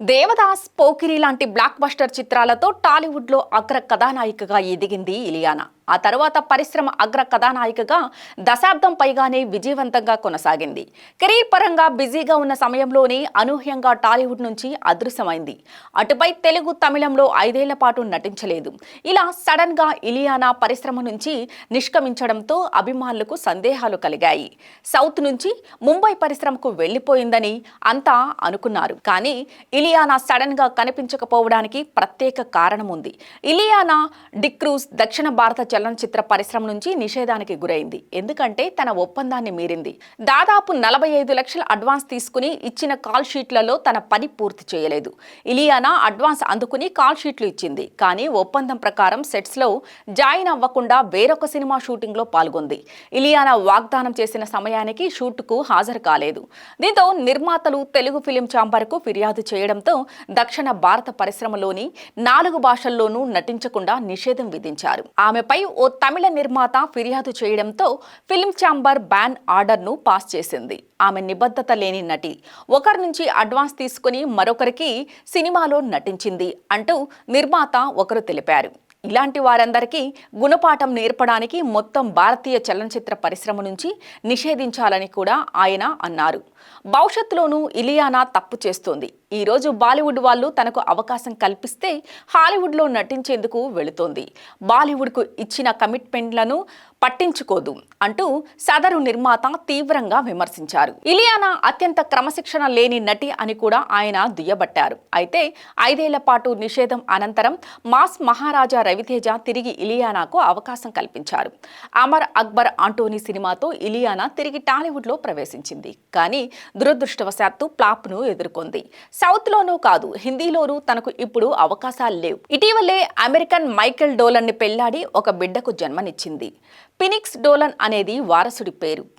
దేవదాస్ పోకిరి లాంటి block buster చిత్రాలతో టాలీవుడ్లో అగ్ర కథానాయికగా ఎదిగింది ఇలియానా. ఆ తర్వాత పరిశ్రమ అగ్ర కథానాయికగా దశాబ్దం పైగానే విజయవంతంగా కొనసాగింది. కెరీర్ పరంగా బిజీగా ఉన్న సమయంలోనే అనూహ్యంగా టాలీవుడ్ నుంచి అదృశ్యమైంది. అటుపై తెలుగు తమిళంలో ఐదేళ్ళ పాటు నటించలేదు. ఇలా సడన్గా ఇలియానా పరిశ్రమ నుంచి నిష్క్రమించడంతో అభిమానులకు సందేహాలు కలిగాయి. సౌత్ నుంచి ముంబై పరిశ్రమకు వెళ్ళిపోయిందని అంతా అనుకున్నారు. కానీ ఇలియానా సడన్గా కనిపించకపోవడానికి ప్రత్యేక కారణం ఉంది ఇలియానా డిక్రూజ్ దక్షిణ భారత చలనచిత్ర పరిశ్రమ నుంచి నిషేధానికి గురైంది. ఎందుకంటే తన ఒప్పందాన్ని మీరింది. దాదాపు నలభై ఐదు లక్షల అడ్వాన్స్ తీసుకుని ఇచ్చిన కాల్ షీట్లలో తన పని పూర్తి చేయలేదు. ఇలియానా అడ్వాన్స్ అందుకుని కాల్ షీట్లు ఇచ్చింది. కానీ ఒప్పందం ప్రకారం సెట్స్లో జాయిన్ అవ్వకుండా వేరొక సినిమా షూటింగ్లో పాల్గొంది. ఇలియానా వాగ్దానం చేసిన సమయానికి షూట్కు హాజరు కాలేదు. దీంతో నిర్మాతలు తెలుగు ఫిలిం ఛాంబర్కు ఫిర్యాదు చేయడంతో దక్షిణ భారత పరిశ్రమలోని నాలుగు భాషల్లోనూ నటించకుండా నిషేధం విధించారు. ఆమెపై ఓ తమిళ నిర్మాత ఫిర్యాదు చేయడంతో ఫిల్మ్ ఛాంబర్ బ్యాన్ ఆర్డర్ను పాస్ చేసింది. ఆమె నిబద్ధత లేని నటి. ఒకరి నుంచి అడ్వాన్స్ తీసుకుని మరొకరికి సినిమాలో నటించింది అంటూ నిర్మాత ఒకరు తెలిపారు. ఇలాంటి వారందరికీ గుణపాఠం నేర్పడానికి మొత్తం భారతీయ చలనచిత్ర పరిశ్రమ నుంచి నిషేధించాలని కూడా ఆయన అన్నారు. భవిష్యత్తులోనూ ఇలియానా తప్పు చేస్తోంది. ఈ రోజు బాలీవుడ్ వాళ్ళు తనకు అవకాశం కల్పిస్తే హాలీవుడ్లో నటించేందుకు వెళుతోంది. బాలీవుడ్కు ఇచ్చిన కమిట్మెంట్లను పట్టించుకోదు అంటూ సదరు నిర్మాత తీవ్రంగా విమర్శించారు. ఇలియానా అత్యంత క్రమశిక్షణ లేని నటి అని కూడా ఆయన దుయ్యబట్టారు. అయితే ఐదేళ్ళ పాటు నిషేధం అనంతరం మాస్ మహారాజా రవితేజ తిరిగి ఇలియానాకు అవకాశం కల్పించారు. అమర్ అక్బర్ ఆంటోనీ సినిమాతో ఇలియానా తిరిగి టాలీవుడ్లో ప్రవేశించింది. కానీ దురదృష్టవశాత్తు ప్లాప్ను ఎదుర్కొంది. సౌత్లోనూ కాదు హిందీలోనూ తనకు ఇప్పుడు అవకాశాలు లేవు. ఇటీవలే అమెరికన్ మైకెల్ డోలన్ని పెళ్ళాడి ఒక బిడ్డకు జన్మనిచ్చింది. పినిక్స్ డోలన్ అనేది వారసుడి పేరు.